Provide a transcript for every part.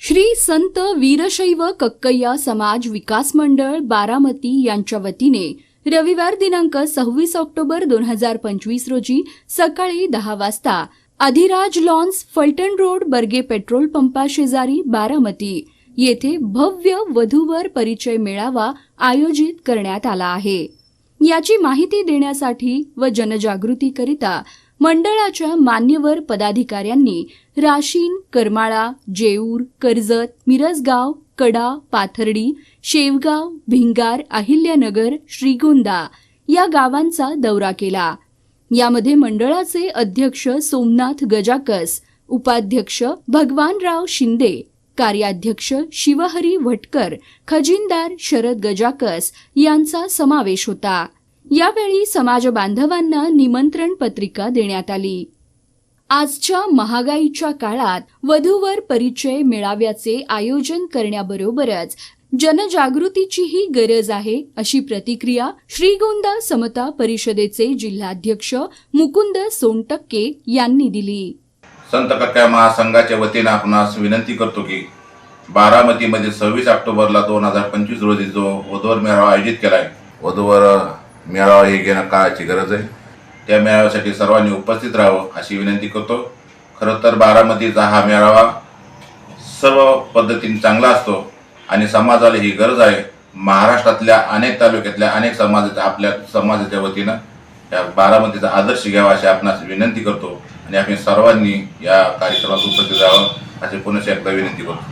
श्री संत वीरशैव कक्कय्या समाज विकास मंडळ बारामती यांच्या वतीने रविवार दिनांक सव्वीस ऑक्टोबर दोन हजार पंचवीस रोजी सकाळी दहा वाजता Adhiraj lawns Phaltan road Barge petrol पंपा शेजारी बारामती येथे भव्य वधूवर परिचय मेळावा आयोजित करण्यात आला आहे. याची माहिती देण्यासाठी व जनजागृतीकरिता मंडळाच्या मान्यवर पदाधिकाऱ्यांनी राशीन करमाळा जेऊर कर्जत मिरजगाव कडा पाथर्डी शेवगाव भिंगार अहिल्यानगर श्रीगोंदा या गावांचा दौरा केला. यामध्ये मंडळाचे अध्यक्ष सोमनाथ गजाकस उपाध्यक्ष भगवानराव शिंदे कार्याध्यक्ष शिवहरी भटकर खजिनदार शरद गजाकस यांचा समावेश होता. यावेळी समाज बांधवांना निमंत्रण पत्रिका देण्यात आली. आजच्या महागाईच्या काळात वधूवर परिचय मेळाव्याचे आयोजन करण्याबरोबरच जनजागृतीचीही गरज आहे अशी प्रतिक्रिया श्रीगोंदा समता परिषदेचे जिल्हाध्यक्ष मुकुंद सोनटक्के यांनी दिली. संत कक्का महासंघाच्या वतीनं आपणास विनंती करतो की बारामतीमध्ये सव्वीस ऑक्टोबरला दोन हजार पंचवीस रोजी जो वधूवर मेळावा आयोजित केला आहे वधूवर मेळावा हे घेणं काळाची गरज आहे. त्या मेळाव्यासाठी सर्वांनी उपस्थित राहावं अशी विनंती करतो. खरं तर बारामतीचा हा मेळावा सर्व पद्धतीने चांगला असतो आणि समाजाला ही गरज आहे. महाराष्ट्रातल्या अनेक तालुक्यातल्या अनेक समाजाच्या आपल्या समाजाच्या वतीनं या बारामतीचा आदर्श घ्यावा अशी आपणास विनंती करतो आणि आम्ही सर्वांनी या कार्यक्रमात उपस्थित राहावं अशी पुन्हा एकदा विनंती करतो.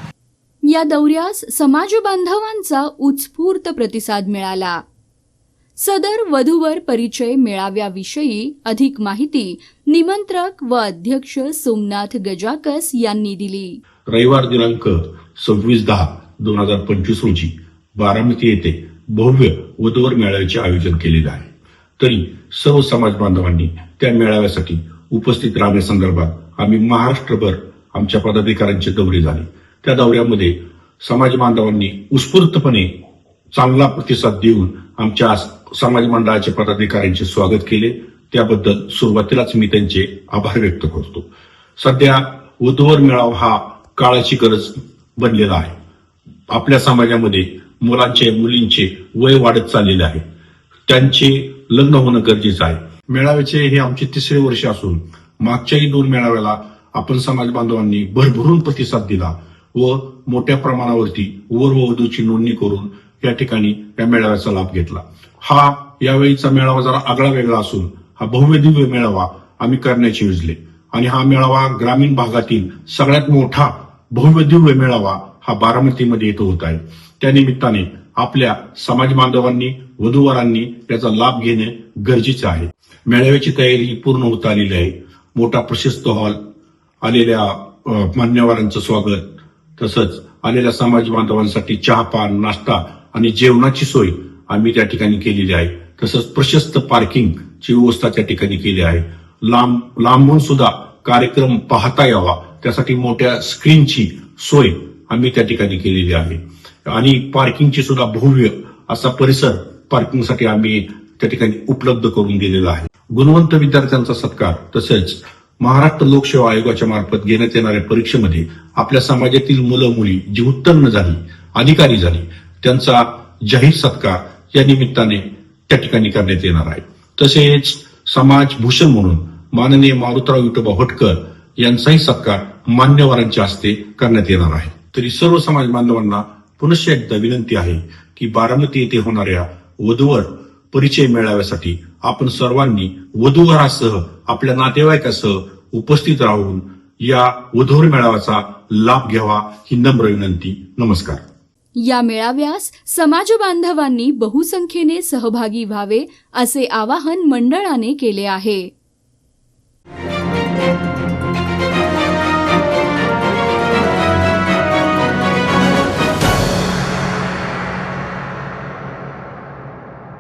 या दौऱ्यास समाज बांधवांचा उत्स्फूर्त प्रतिसाद मिळाला. सदर वधूवर परिचय मेळाव्याविषयी अधिक माहिती निमंत्रक व अध्यक्ष सोमनाथ गजाकस यांनी दिली. रविवार दिनांक सव्वीस दहा दोन हजार पंचवीस रोजी बारामती येथे भव्य वधूवर मेळाव्याचे आयोजन केलेले आहे. तरी सर्व समाज बांधवांनी त्या मेळाव्यासाठी उपस्थित राहण्यासंदर्भात आम्ही महाराष्ट्रभर आमच्या पदाधिकाऱ्यांचे दौरे झाले. त्या दौऱ्यामध्ये समाज बांधवांनी उत्स्फूर्तपणे चांगला प्रतिसाद देऊन आमच्या समाज मंडळाच्या पदाधिकाऱ्यांचे स्वागत केले. त्याबद्दल सुरुवातीलाच मी त्यांचे आभार व्यक्त करतो. सध्या वधूवर मेळावा हा काळाची गरज बनलेला आहे. आपल्या समाजामध्ये मुलांचे मुलींचे वय वाढत चाललेले आहे. त्यांचे लग्न होणं गरजेचं आहे. मेळाव्याचे हे आमचे तिसरे वर्ष असून मागच्याही दोन मेळाव्याला आपण समाज बांधवांनी भरभरून प्रतिसाद दिला व मोठ्या प्रमाणावरती वर व वधूची नोंदणी करून या ठिकाणी या मेळाव्याचा लाभ घेतला. हा यावेळीचा मेळावा जरा आगळा वेगळा असून हा भव्य मेळावा आम्ही करण्याचे योजले आणि हा मेळावा ग्रामीण भागातील सगळ्यात मोठा भव्य मेळावा हा बारामतीमध्ये येतो होत आहे. त्या निमित्ताने आपल्या समाज बांधवांनी वधूवरांनी त्याचा लाभ घेणे गरजेचे आहे. मेळाव्याची तयारी पूर्ण होत आलेली आहे. मोठा प्रशस्त हॉल आलेल्या मान्यवरांचं स्वागत तसंच आलेल्या समाज बांधवांसाठी चहा पान नाश्ता आणि जेवणाची सोय आम्ही त्या ठिकाणी केलेली आहे. तसंच प्रशस्त पार्किंगची व्यवस्था त्या ठिकाणी केली आहे. लांब लांबून सुद्धा कार्यक्रम पाहता यावा. त्यासाठी मोठ्या स्क्रीनची सोय आम्ही त्या ठिकाणी केलेली आहे. आणि पार्किंगची सुद्धा भव्य असा परिसर पार्किंगसाठी आम्ही त्या ठिकाणी उपलब्ध करून दिलेला आहे. गुणवंत विद्यार्थ्यांचा सत्कार तसेच महाराष्ट्र लोकसेवा आयोगाच्या मार्फत घेण्यात येणाऱ्या परीक्षेमध्ये आपल्या समाजातील मुलं मुली जी उत्तीर्ण झाली अधिकारी झाली त्यांचा जाहीर सत्कार या निमित्ताने त्या ठिकाणी करण्यात येणार आहे. तसेच समाज भूषण म्हणून माननीय मारुतराव विठोबा होटकर यांचाही सत्कार मान्यवरांच्या हस्ते करण्यात येणार आहे. तरी सर्व समाज बांधवांना पुनश्च एकदा विनंती आहे की बारामती येथे होणाऱ्या वधूवर परिचय मिळाव्यासाठी आपण सर्वांनी वधूवरासह आपल्या नातेवाईकासह उपस्थित राहून या वधूवर मेळाव्याचा लाभ घ्यावा ही नम्र विनंती. नमस्कार. या मेळाव्यास समाज बांधवांनी बहुसंख्येने सहभागी व्हावे असे आवाहन मंडळाने केले आहे.